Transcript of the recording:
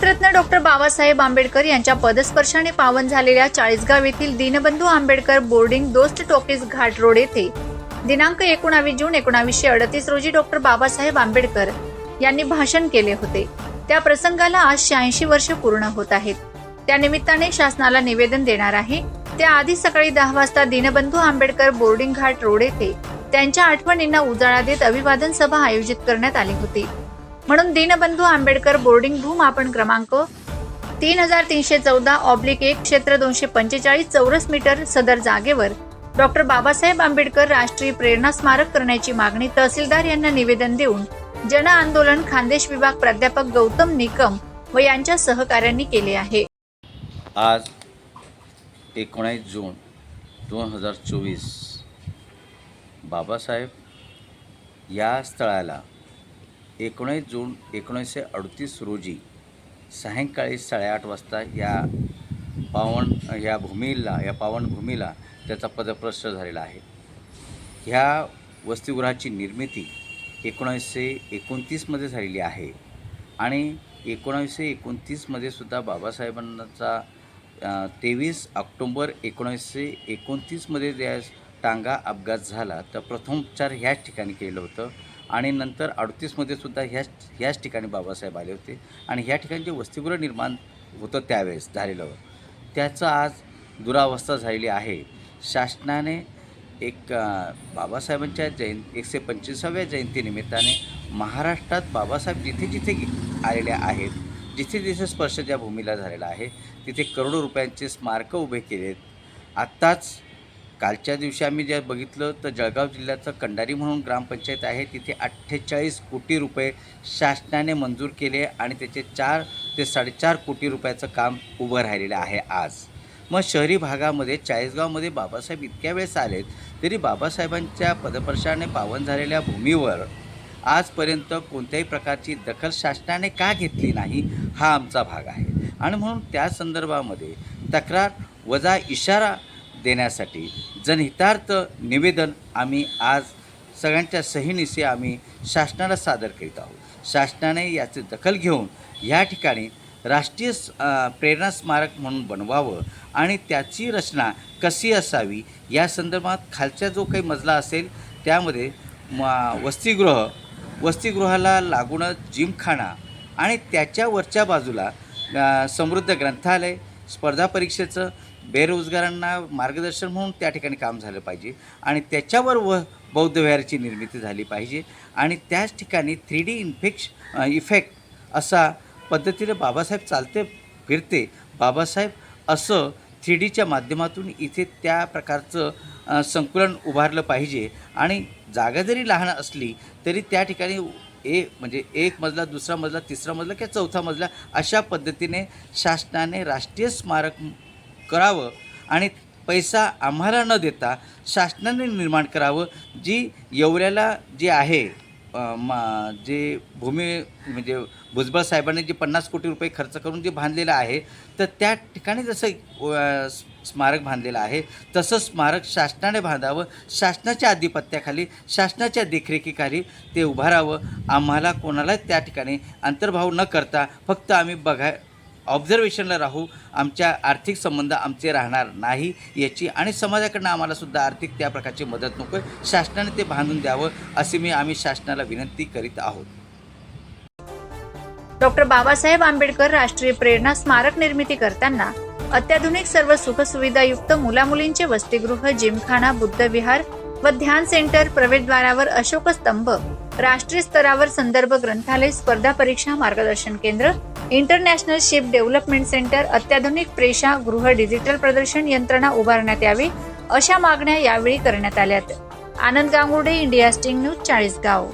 Bharat Ratna doctor Babasaheb Ambedkar यांच्या पदस्पर्शाने पावन झालेल्या चाळीसगाव येथील Deenbandhu Ambedkar boarding Dost talkies Ghat road येथे दिनांक एकोणावीस जून एकोणावीसशे अडतीस रोजी डॉक्टर बाबासाहेब आंबेडकर यांनी भाषण केले होते. त्या प्रसंगाला आज शहाऐंशी वर्ष पूर्ण होत आहेत. त्यानिमित्ताने शासनाला निवेदन देणार आहे. त्याआधी सकाळी दहा वाजता दीनबंधू आंबेडकर बोर्डिंग घाट रोड येथे त्यांच्या आठवणींना उजाळा देत अभिवादन सभा आयोजित करण्यात आली होती. म्हणून दीनबंधू आंबेडकर बोर्डिंग भूमापन क्रमांक तीन हजार तीनशे चौदा ऑब्लिक एक क्षेत्र दोनशे पंचेचाळीस चौरस मीटर सदर जागेवर डॉक्टर बाबासाहेब आंबेडकर राष्ट्रीय प्रेरणा स्मारक करण्याची मागणी तहसीलदार यांना निवेदन देऊन जन आंदोलन खानदेश विभाग प्राध्यापक गौतम निकम व यांच्या सहकार्यांनी केले आहे. आज एकोणावीस जून दोन हजार चोवीस बाबासाहेब या स्थळाला एकोणीस जून एकोणीसशे अडतीस रोजी सायंकाळी साडेआठ वाजता या पावन या भूमीला या पावनभूमीला त्याचा पदप्रश्न झालेला आहे. ह्या वसतिगृहाची निर्मिती एकोणीसशे एकोणतीसमध्ये झालेली आहे आणि एकोणावीसशे एकोणतीसमध्ये सुद्धा बाबासाहेबांचा तेवीस ऑक्टोंबर एकोणीसशे एकोणतीसमध्ये ज्या टांगा अपघात झाला. तर प्रथमोपचार ह्याच ठिकाणी केलं होतं. आणि नंतर अडतीसमध्ये सुद्धा ह्याच ह्याच ठिकाणी बाबासाहेब आले होते. आणि ह्या ठिकाणी जे वसतिगृह निर्माण होतं त्यावेळेस झालेलं त्याचं आज दुरावस्था झालेली आहे. शासनाने एक बाबासाहेबांच्या जयं एकशे पंचवीसाव्या जयंतीनिमित्ताने महाराष्ट्रात बाबासाहेब जिथे जिथे गे- आलेले आहेत जिथे जिथे स्पर्श ज्या भूमीला झालेला आहे तिथे करोडो रुपयांचे स्मारकं उभे केलेत. आत्ताच कालच्या दिवशी आम्ही जे बघितलं तर जळगाव जिल्ह्याचं कंडारी म्हणून ग्रामपंचायत आहे तिथे अठ्ठेचाळीस कोटी रुपये शासनाने मंजूर केले आणि त्याचे चार ते साडेचार कोटी रुपयाचं काम उभं राहिलेलं आहे आज. मग शहरी भागामध्ये चाळीसगावमध्ये बाबासाहेब इतक्या वेळेस आलेत तरी बाबासाहेबांच्या पदपर्शाने पावन झालेल्या भूमीवर आजपर्यंत कोणत्याही प्रकारची दखल शासनाने का घेतली नाही हा आमचा भाग आहे. आणि म्हणून त्या संदर्भामध्ये तक्रार वजा इशारा देण्यासाठी जनहितार्थ निवेदन आम्ही आज सगळ्यांच्या सहीनिशी आम्ही शासनाला सादर करीत आहोत. शासनाने याची दखल घेऊन या ठिकाणी राष्ट्रीय प्रेरणा स्मारक म्हणून बनवावं आणि त्याची रचना कशी असावी या संदर्भात खालचा जो काही मजला असेल त्यामध्ये म वसतिगृह वसतिगृहाला लागूनच जिमखाना आणि त्याच्या वरच्या बाजूला समृद्ध ग्रंथालय स्पर्धा परीक्षेचं बेरोजगारांना मार्गदर्शन म्हणून त्या ठिकाणी काम झालं पाहिजे आणि त्याच्यावर व बौद्ध विहाराची निर्मिती झाली पाहिजे. आणि त्याच ठिकाणी थ्री डी इन्फेक्श इफेक्ट असा पद्धतीने बाबासाहेब चालते फिरते. बाबासाहेब असं थ्री डीच्या माध्यमातून इथे त्या प्रकारचं संकुलन उभारलं पाहिजे. आणि जागा जरी लहान असली तरी त्या ठिकाणी ए म्हणजे एक मजला दुसरा मजला तिसरा मजला किंवा चौथा मजला अशा पद्धतीने शासनाने राष्ट्रीय स्मारक करावं आणि पैसा आम्हाला न देता शासनाने निर्माण करावं जी एवढ्याला जी आहे मा जे भूमी म्हणजे भुजबळ साहेबांनी जे पन्नास कोटी रुपये खर्च करून जे बांधलेलं आहे तर त्या ठिकाणी जसं स्मारक बांधलेलं आहे तसं स्मारक शासनाने बांधावं शासनाच्या आधिपत्याखाली शासनाच्या देखरेखीखाली ते उभारावं आम्हाला कोणालाच त्या ठिकाणी अंतर्भाव न करता फक्त आम्ही बघाय ऑब्झर्वेशनला राहू आमच्या आर्थिक संबंध आमचे राहणार नाही याची आणि समाजाकडनं आम्हाला सुद्धा आर्थिक त्या प्रकारची मदत नको आहे शासनाने ते बांधून द्यावं अशी मी आम्ही शासनाला विनंती करीत आहोत. डॉक्टर बाबासाहेब आंबेडकर राष्ट्रीय प्रेरणा स्मारक निर्मिती करताना अत्याधुनिक सर्व सुखसुविधायुक्त मुलामुलींचे वसतिगृह जिमखाना बुद्धविहार व ध्यान सेंटर प्रवेशद्वारावर अशोक स्तंभ राष्ट्रीय स्तरावर संदर्भ ग्रंथालय स्पर्धा परीक्षा मार्गदर्शन केंद्र इंटरनॅशनल शिप डेव्हलपमेंट सेंटर अत्याधुनिक प्रेषा गृह डिजिटल प्रदर्शन यंत्रणा उभारण्यात यावी अशा मागण्या यावेळी करण्यात आल्यात. Anand Gangurde India sting news Chalisgaon.